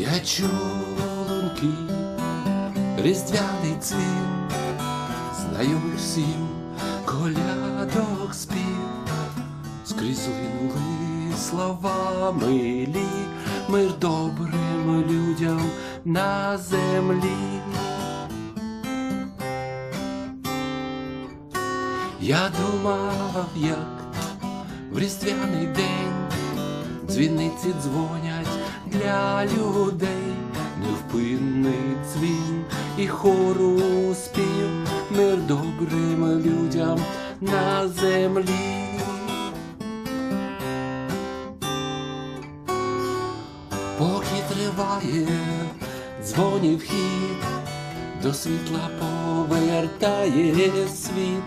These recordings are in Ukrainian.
Я чую лунки, різдвяний дзвін, знайомий всім колядок спів, скрізь линули слова милі, мир добрим людям на землі. Я думав, як в різдвяний день дзвіниці дзвонять для людей, невпинний дзвін і хору спів, мир добрим людям на землі. Поки триває дзвонів хід, до світла повертає світ,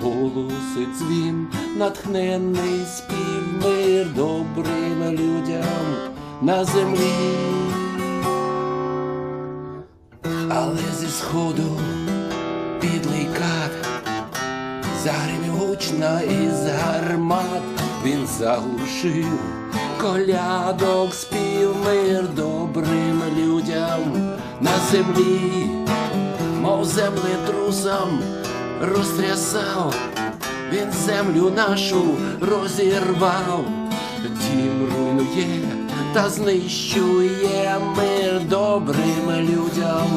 голоси дзвін, натхненний спів, мир добрим людям на землі. Але зі сходу підлий кат Загримів гучно із гармат. Він заглушив колядок спів мир добрим людям на землі, мов землетрусом розтрясав, він землю нашу розірвав, дім руйнує та знищує мир добрим людям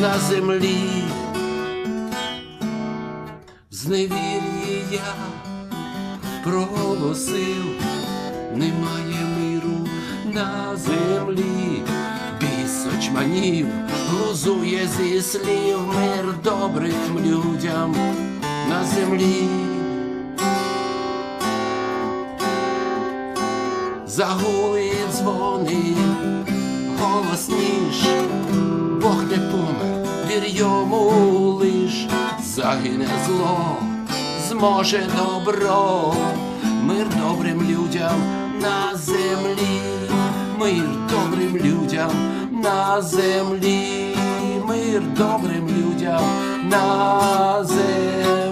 на землі. В зневір'ї я проголосив, немає миру на землі, біс глузує зі слів мир добрим людям на землі. Загули дзвони голосніш, Бог не помер, вір йому лиш. Загине зло, зможе добро, мир добрим людям на землі, мир добрим людям на землі, мир добрим людям на землі.